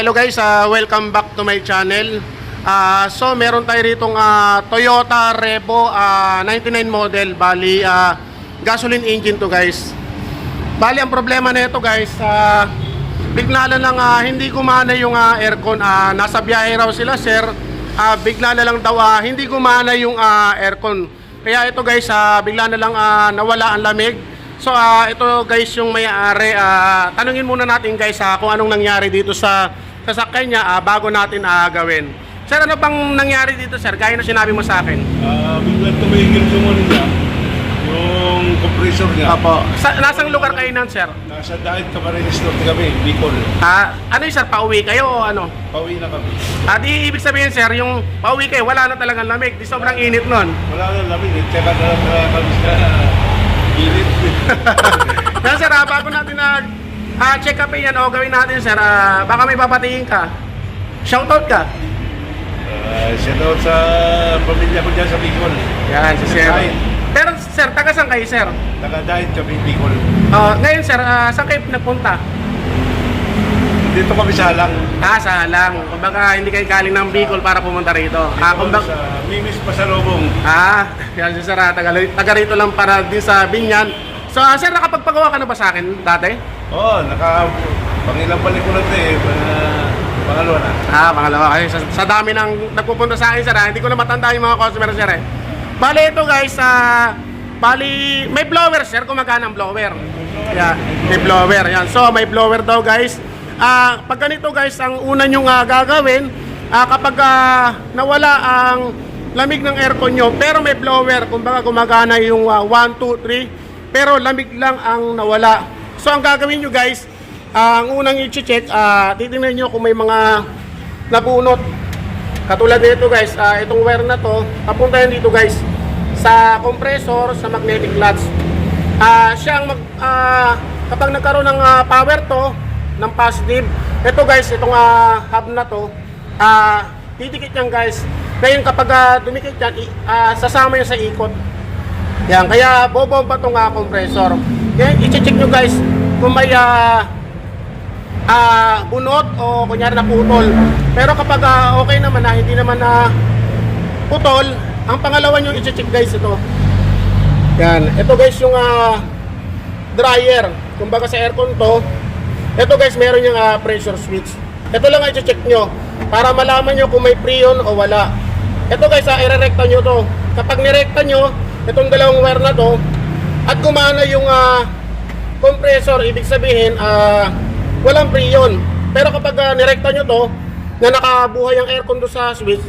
Hello guys, ah, welcome back to my channel. Ah, so meron tayo ritong ah, Toyota Revo ah, 99 model, bali ah, gasoline engine to guys. Bali ang problema nito guys, ah, bigla na lang ah, hindi gumana yung ah, aircon. Ah, nasa biyahe raw sila sir, Ah, bigla na lang daw ah, hindi gumana yung ah, aircon. Kaya ito guys, ah, bigla na lang ah, nawala ang lamig. So ah, ito guys yung may-ari, ah, tanungin muna natin guys ah, kung anong nangyari dito sa sasakyan niya ah, bago natin ah, gawin. Sir, ano bang nangyari dito sir? Gaya na sinabi mo sa akin. Ah, biglang tumigil yung ano niya, yung compressor niya. Apo. Sa, nasang lugar kayo nan sir? Nasa Dahit Camarines Norte kami, Bicol. Ah, ano yun sir, pauwi kayo o ano? Pauwi na kami. Ah, di ibig sabihin sir, yung pauwi kayo, wala na talagang lamig. Di sobrang init nun. Wala na lamig, eh. Tsaka na lang na kami sa init. Yan sir, ah, bago natin nag ah, check up yan o gawin natin sir, ah, baka may papatingin ka. Shoutout ka. Ah, shout out sa pamilya ko dyan sa Bicol. Yan, si sir. Pero sir, taga saan kayo sir? Taga Dahit kami, Bicol. Ah, ngayon sir, ah, saan kayo nagpunta? Dito kami sa Halang. Ah, sa lang. Kumbaga, hindi kayo galing ng Bicol para pumunta rito. Ah, Dito kami kumbaga, sa Mimis Pasalobong. Ah, yan si Sir, ah, taga, taga rito lang para din sa Binyan. So, ah, Sir, nakapagpagawa ka na ba sa akin dati? Oo, oh, naka... Pangilang balik ko na ito eh. Pang- pangalawa na. Ah, pangalawa. Kasi sa, sa dami ng nagpupunta sa akin, Sir, ah, hindi ko na matanda yung mga customer, Sir, eh. Bali, ito, guys, ah, bali, may blower, Sir, kung magkano ang blower. Yeah, may blower, yan. So, may blower daw, guys. Ah, pag ganito, guys, ang una nyo nga gagawin, ah, kapag ah, nawala ang lamig ng aircon nyo, pero may blower, kumbaga gumagana yung 1, 2, 3, pero lamig lang ang nawala. So, ang gagawin nyo, guys, ah, ang unang i-check, ah, titingnan nyo kung may mga nabunot. Katulad nito guys, ah, itong wire na to, papunta yan dito guys sa compressor, sa magnetic clutch. Ah, siya ang mag ah, kapag nagkaroon ng ah, power to ng positive, ito guys, itong ah, hub na to, ah, didikit yan guys. Ngayon kapag ah, dumikit yan, ah, sasama yan sa ikot. Yan, kaya bobomba tong ah, compressor. Kaya i-check nyo guys kung may ah, ah bunot o kunyari na putol. Pero kapag ah, okay naman na hindi naman na putol, ang pangalawa nyo i-check guys ito. Yan, ito guys yung ah, dryer. Kumbaga sa aircon to, ito guys meron yung ah, pressure switch. Ito lang ang i-check nyo para malaman nyo kung may preon o wala. Ito guys, ah, irerekta nyo to. Kapag nirekta nyo, itong dalawang wire na to, at gumana yung ah, compressor, ibig sabihin, ah, walang preon. Pero kapag ah, nirekta nyo to, na nakabuhay ang aircon do sa switch,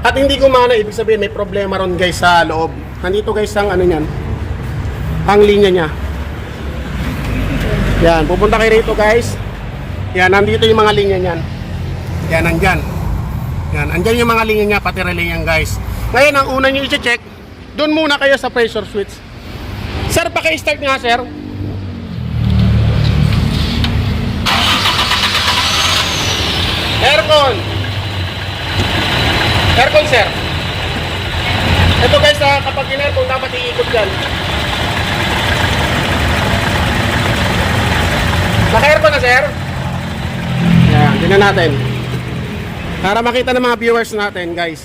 at hindi gumana, ibig sabihin may problema ron guys sa loob. Nandito guys ang ano niyan, ang linya niya. Yan, pupunta kayo rito guys. Yan, nandito yung mga linya niyan. Yan, nandyan. Yan, andyan yung mga linya niya, pati relay yan guys. Ngayon, ang una nyo i-check, doon muna kayo sa pressure switch. Sir, paki-start nga sir. Aircon. Aircon sir. Ito guys, ah, kapag in-aircon, dapat iikot yan. Naka-aircon na sir? Yan, tingnan natin. Para makita ng mga viewers natin, guys.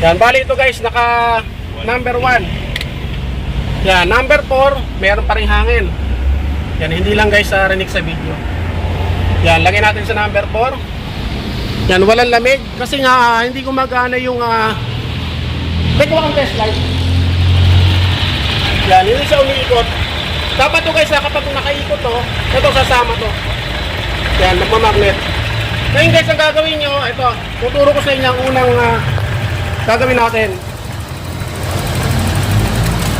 Yan, bali ito guys, naka number 1. Yan, number 4, meron pa rin hangin. Yan, hindi lang guys sa rinig sa video. Yan, lagay natin sa number 4. Yan, walang lamig. Kasi nga, ah, hindi gumagana yung... Uh, kuha kang test light. Yan, hindi siya umiikot. Dapat to guys, ah, kapag nakaikot to, ito sasama to. Yan, nagmamagnet. Ngayon guys, ang gagawin nyo, ito, tuturo ko sa inyo ang unang ah, gagawin natin.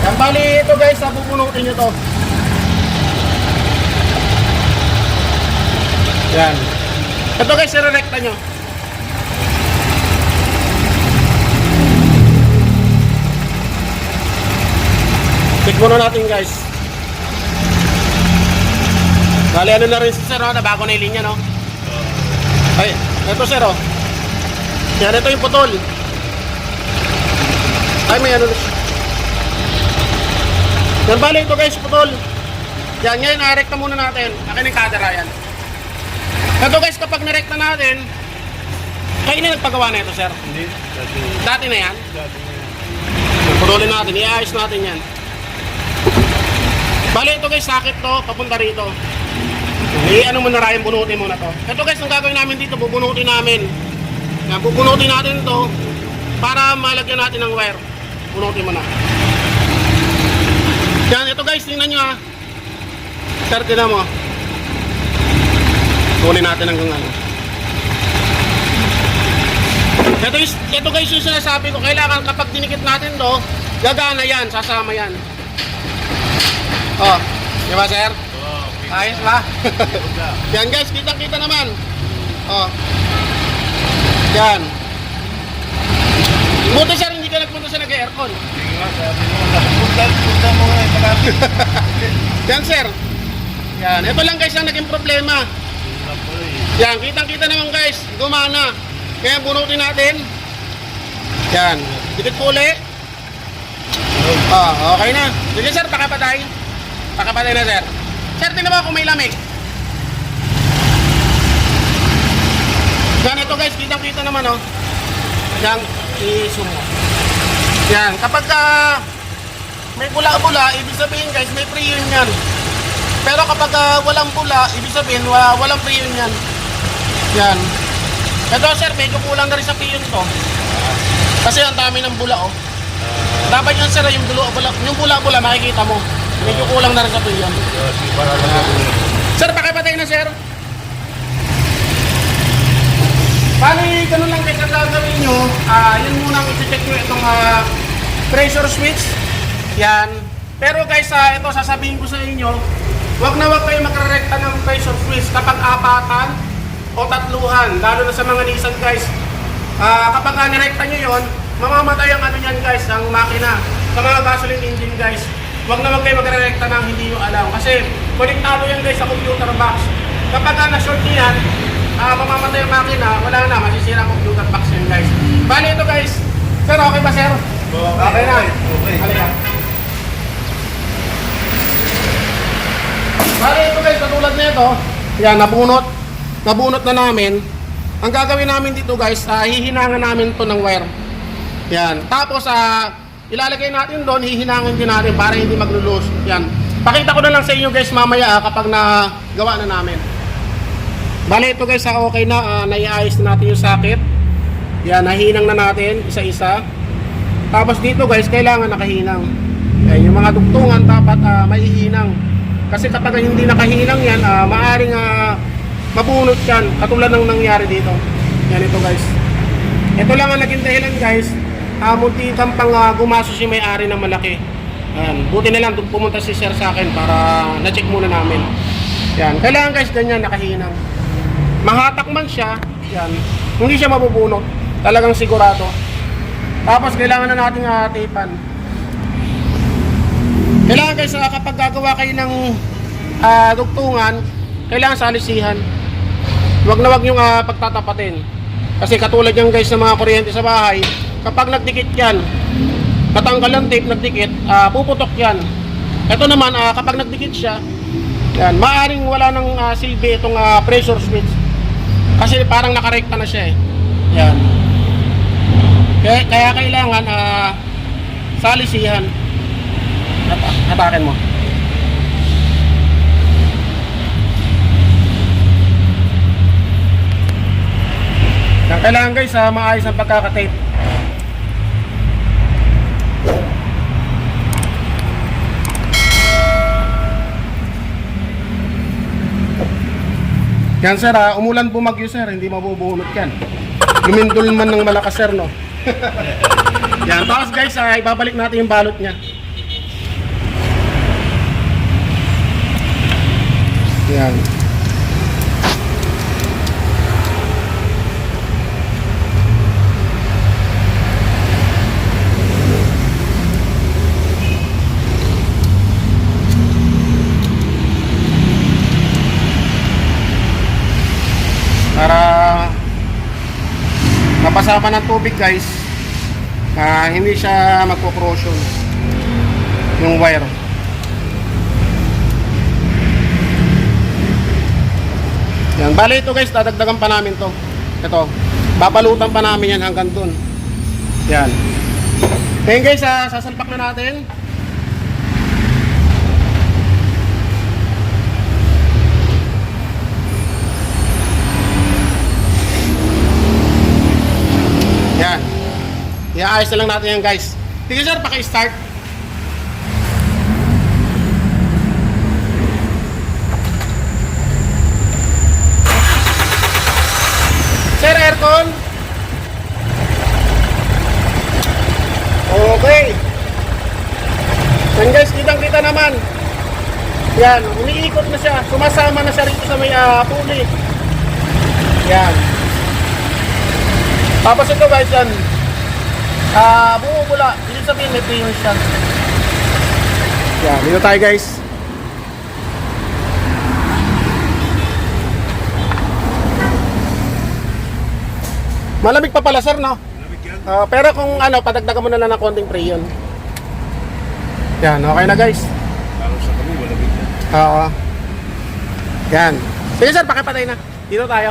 Yan, bali ito guys, pupunutin nyo to. Yan. Ito guys, sirerekta nyo. Check muna natin guys. Bali ano na rin si sir, oh, nabago na yung linya, no? Ay, ito sir, oh. Yan, ito yung putol. Ay, may ano na siya. Yan, bali ito guys, putol. Yan, ngayon, narekta muna natin. Akin yung kadera yan. Ito guys, kapag narekta natin, kayo na nagpagawa na ito, sir. Hindi. Dati. Dati na yan. Dati na yan. Pudulin natin, iayos natin yan. Bali ito guys, sakit to, papunta rito. Eh, ano muna rin, bunutin muna to. Ito guys, ang gagawin namin dito, bubunutin namin. Yan, bubunutin natin to para malagyan natin ng wire. Bunutin mo na. Yan, ito guys, tingnan nyo ha. Sir, tingnan mo. Kunin natin hanggang ano. Ito, is, ito guys yung sinasabi ko, kailangan kapag dinikit natin to, gagana yan, sasama yan. Oh, di ba sir? Ayos ba? Yan guys, kita-kita naman. Oh. Yan. Buti sir, hindi ka nagpunta sa nag-aircon. Punta, punta mo. Yan sir. Yan, ito lang guys ang naging problema. Yan, kitang-kita naman guys, gumana. Kaya bunutin natin. Yan, dikit po uli. Ah, okay na. Sige sir, pakapatay. Pakapatay na sir. Sir, tingnan mo kung may lamig. Yan ito guys, kitang-kita naman oh. Yan, i-zoom mo. Yan, kapag ah, may bula-bula, ibig sabihin guys, may pre-yun yan. Pero kapag ah, walang bula, ibig sabihin wa walang pre-yun yan. Ito sir, medyo kulang na rin sa pre-yun to. Kasi ang dami ng bula oh. Dapat yan sir, yung bula, bula, yung bula-bula makikita mo. Medyo kulang na rin sa ako. Sir, pakipatay na sir. Bali, ganun lang kayo gagawin nyo. Ah, yun muna ang iti-check nyo itong ah, pressure switch. Yan. Pero guys, ah, ito sasabihin ko sa inyo, wag na wag kayo magre-rekta ng pressure switch kapag apatan o tatluhan. Lalo na sa mga Nissan guys. Ah, kapag uh, nirekta nyo yun, mamamatay ang ano yan guys, ang makina. Sa mga gasoline engine guys, wag na wag kayo magre-rekta ng hindi nyo alam. Kasi konektado yan guys sa computer box. Kapag uh, na-short nyo yan, ah, mamamatay ang makina, wala na, masisira ang computer box yan guys. Bali ito guys. Sir, okay ba sir? Okay na. Okay. Halika. Bali ito guys, katulad nito, yan, nabunot. Nabunot na namin. Ang gagawin namin dito guys, ah, hihinangan namin to ng wire. Yan. Tapos, ah, ilalagay natin doon, hihinangin din natin para hindi maglulus. Yan. Pakita ko na lang sa inyo guys mamaya ah, kapag na gawa na namin. Bale ito guys, ah, okay na, ah, naiayos na natin yung socket. Yan, nahinang na natin isa-isa. Tapos dito guys, kailangan nakahinang. Yan, yung mga dugtungan dapat ah, maihinang. Kasi kapag hindi nakahinang yan, ah, maaring ah, mabunot yan. Katulad ng nangyari dito. Yan ito guys. Ito lang ang naging dahilan guys. Uh, munti kang pang ah, gumasos yung may-ari ng malaki. Yan. Buti na lang pumunta si sir sa akin para na-check muna namin. Yan. Kailangan guys ganyan nakahinang. Mahatak man siya, yan. Hindi siya mabubunot. Talagang sigurado. Tapos kailangan na nating uh, tapean. Kailangan guys ah, kapag gagawa kayo ng ah, dugtungan, kailangan salisihan. Huwag na huwag yung ah, pagtatapatin. Kasi katulad yan guys ng mga kuryente sa bahay, kapag nagdikit yan, natanggal ang tape, nagdikit, ah, puputok yan. Ito naman, ah, kapag nagdikit siya, yan, maaring wala ng ah, silbi itong ah, pressure switch. Kasi parang nakarekta na siya eh. Yan. Kaya, kaya kailangan ah, salisihan. At, atakin mo. Yan, kailangan guys, ah, maayos ang pagkakatape. Yan sir, ah, umulan bumagyo sir, hindi mabubunot yan. Lumindol man ng malakas sir, no? yan, tapos guys, ah, ibabalik natin yung balot niya. Yan. para mapasama ng tubig guys ah, hindi siya magpo-corrosion yung wire Yan, bali ito guys, dadagdagan pa namin to. Ito, babalutan pa namin yan hanggang dun. Yan. Ngayon guys, ah, sasalpak na natin. Yan. Iaayos na lang natin yan guys. Sige sir, paki-start. Sir, aircon. Okay. Yan guys, kitang-kita naman. Yan, umiikot na siya. Sumasama na siya rito sa may uh, pulley. Yan. Tapos ito guys, yan. Ah, bumubula. Ibig sabihin may prehose siya. Yan, dito tayo guys. Malamig pa pala sir, no? Lamig yan. Ah, pero kung ano, padagdagan mo na lang ng konting preyon. Yan, okay na guys. Parang sa kami, malamig yan. Oo. Yan. Sige sir, pakipatay na. Dito tayo.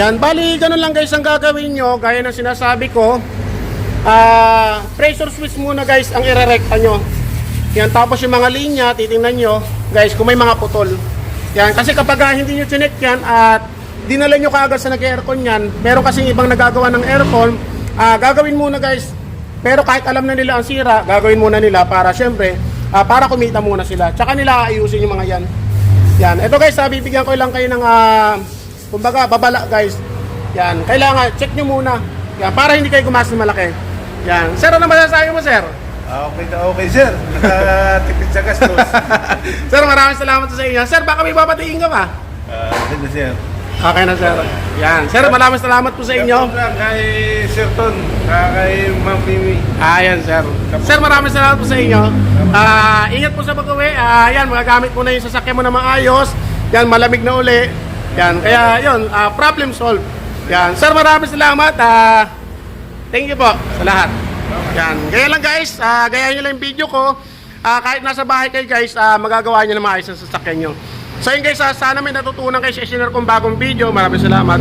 Yan, bali, ganun lang guys ang gagawin nyo. Gaya ng sinasabi ko. Ah, pressure switch muna guys ang irerekta nyo. Yan, tapos yung mga linya, titingnan nyo, guys, kung may mga putol. Yan, kasi kapag ah, hindi nyo chinek yan at dinala nyo kaagad sa nag-aircon yan, meron kasing ibang nagagawa ng aircon, ah, gagawin muna guys. Pero kahit alam na nila ang sira, gagawin muna nila para syempre, ah, para kumita muna sila. Tsaka nila ayusin yung mga yan. Yan, ito guys, ah, bibigyan ko lang kayo ng, ah, kumbaga, babala guys. Yan, kailangan, check nyo muna. Yan, para hindi kayo gumastos malaki. Yan, sir, ano masasabi mo, sir? Ah, okay na okay, sir. Nakatipid sa gastos. sir, maraming salamat sa inyo. Sir, baka may babatiin ka pa. Ah, okay na, sir. Okay na, sir. Yan. Sir, maraming salamat po sa inyo. Lang kay Sir Ton, saka kay Ma'am Mimi. Ayan, sir. Sir, maraming salamat po sa inyo. Ah, ingat po sa pag-uwi. Ah, yan, magagamit mo na yung sasakyan mo na maayos. Yan, malamig na uli. Yan, kaya yun, ah, problem solved. Yan. Sir, maraming salamat. Ah, thank you po sa lahat. Yan. Gaya lang guys, ah, gaya nyo lang yung video ko. Ah, kahit nasa bahay kayo guys, ah, magagawa nyo na maayos ang sasakyan nyo. So yun guys, ah, sana may natutunan kayo sa share kong bagong video. Maraming salamat.